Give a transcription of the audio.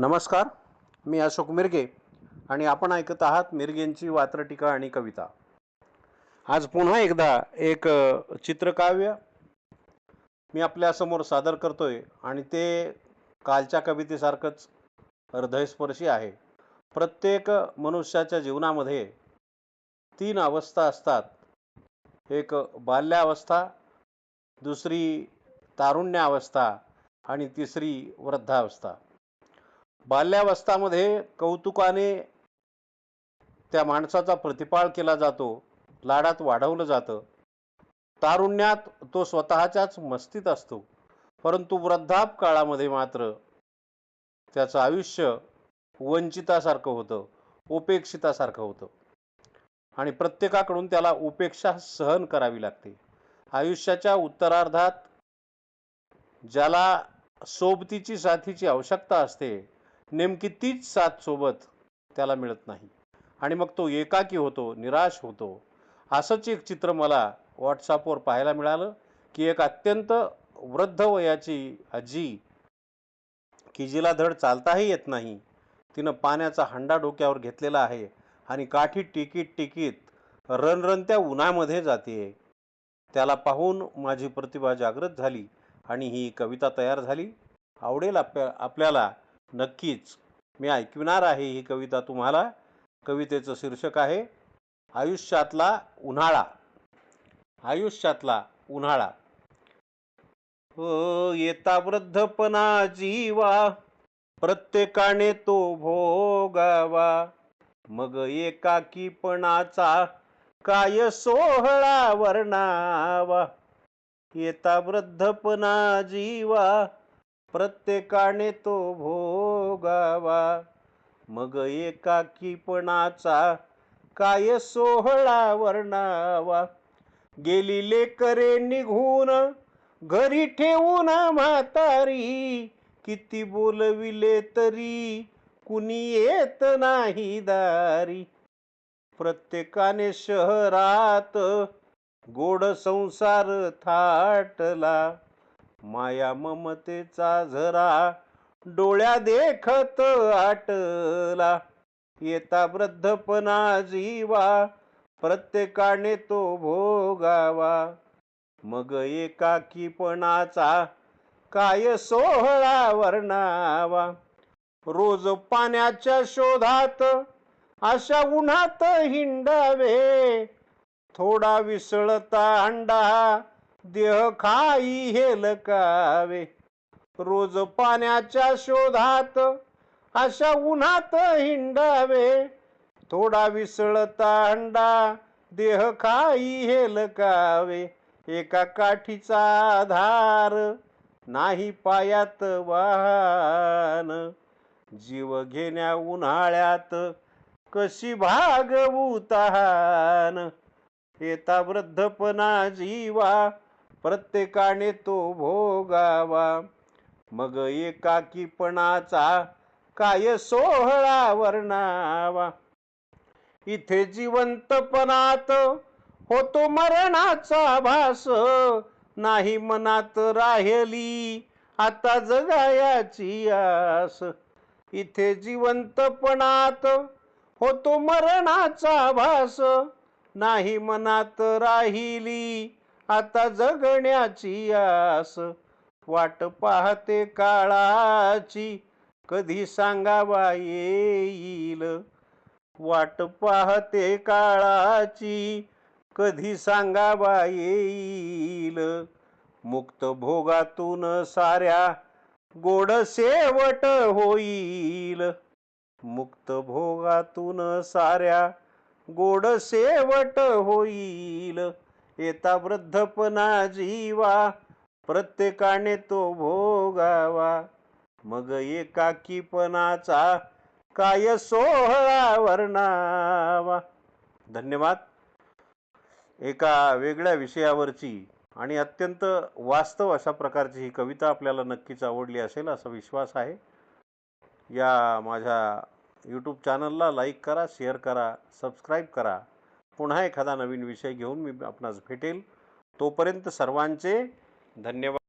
नमस्कार मी अशोक मिरगे आणि आपण ऐकत आहात मिरगेंची वात्रटिका आणि कविता. आज पुन्हा एकदा एक चित्रकाव्य मी आपल्यासमोर सादर करतोय आणि ते कालच्या कवितेसारखंच हृदयस्पर्शी आहे. प्रत्येक मनुष्याच्या जीवनामध्ये तीन अवस्था असतात. एक बाल्यावस्था दुसरी तारुण्यावस्था आणि तिसरी वृद्धावस्था. बाल्यावस्थामध्ये कौतुकाने त्या माणसाचा प्रतिपाळ केला जातो लाडात वाढवलं जातं. तारुण्यात तो स्वतःच्याच मस्तीत असतो परंतु वृद्धाप काळामध्ये मात्र त्याचं आयुष्य वंचितासारखं होतं उपेक्षितासारखं होतं. आणि प्रत्येकाकडून त्याला उपेक्षा सहन करावी लागते. आयुष्याच्या उत्तरार्धात ज्याला सोबतीची साथीची आवश्यकता असते नेमकी तीच साथ सोबत त्याला मिळत नाही. आणि मग तो एकाकी होतो निराश होतो. असंच एक चित्र मला व्हॉट्सअपवर पाहायला मिळालं की एक अत्यंत वृद्ध वयाची आजी की जिला धड चालताही येत नाही. तिनं पाण्याचा हंडा डोक्यावर घेतलेला आहे आणि काठी टिकीत टिकीत रणरणत्या उन्हामध्ये जाते. त्याला पाहून माझी प्रतिभा जागृत झाली आणि ही कविता तयार झाली. आवडेल आपल्या आपल्याला नक्कीच. मी ऐकविणार आहे ही कविता तुम्हाला. कवितेचं शीर्षक आहे आयुष्यातला उन्हाळा. आयुष्यातला उन्हाळा. हो येता वृद्धपणा जीवा प्रत्येकाने तो भोगावा. मग एकाकीपणाचा काय सोहळा वर्णावा? येता वृद्धपणा जीवा प्रत्येकाने तो भोगावा. मग एकाकीपणाचा काय सोहळा वर्णावा? गेली लेकरे निघून घरी ठेवून म्हातारी किती बोलविले तरी कुणी येत नाही दारी. प्रत्येकाने शहरात गोड संसार थाटला. माया ममतेचा झरा डोळ्या देखत आटला. येता वृद्धपणा जीवा प्रत्येकाने तो भोगावा. मग एकाकीपणाचा काय सोहळा वर्णावा? रोज पाण्याच्या शोधात अशा उन्हात हिंडावे. थोडा विसळता अंडा देह खाई हेलकावे रोज पाण्याच्या शोधात अशा उन्हात हिंडावे. थोडा विसळता अंडा देह खाई हेलकावे एका काठीचा आधार नाही पायात वाहन. जीव घेण्या उन्हाळ्यात कशी भागवू तहान येता वृद्धपणा जीवा प्रत्येकाने तो भोगावा. मग एकाकीपणाचा काय सोहळा वर्णावा? इथे जिवंतपणात होतो मरणाचा भास. नाही मनात राहिली आता जगायाची आस. इथे जिवंतपणात होतो मरणाचा भास. नाही मनात राहिली आता जगण्याची आस वाट पाहते काळाची. कधी सांगावा येईल? वाट पाहते काळाची. कधी सांगावा येईल? मुक्त भोगातून साऱ्या गोड सेवट होईल. मुक्त भोगातून साऱ्या गोड सेवट होईल. येता वृद्धपणा जीवा प्रत्येकाने तो भोगावा. मग एकाकीपणाचा काय सोहळा वर्णावा? धन्यवाद. एका वेगळ्या विषयावरची आणि अत्यंत वास्तव अशा प्रकारची ही कविता आपल्याला नक्कीच आवडली असेल असा विश्वास आहे. या माझ्या यूट्यूब चॅनलला लाईक करा शेअर करा सबस्क्राईब करा. पुन्हा एखादा नवीन विषय घेऊन मी आपणास भेटेल. तोपर्यंत सर्वांचे धन्यवाद.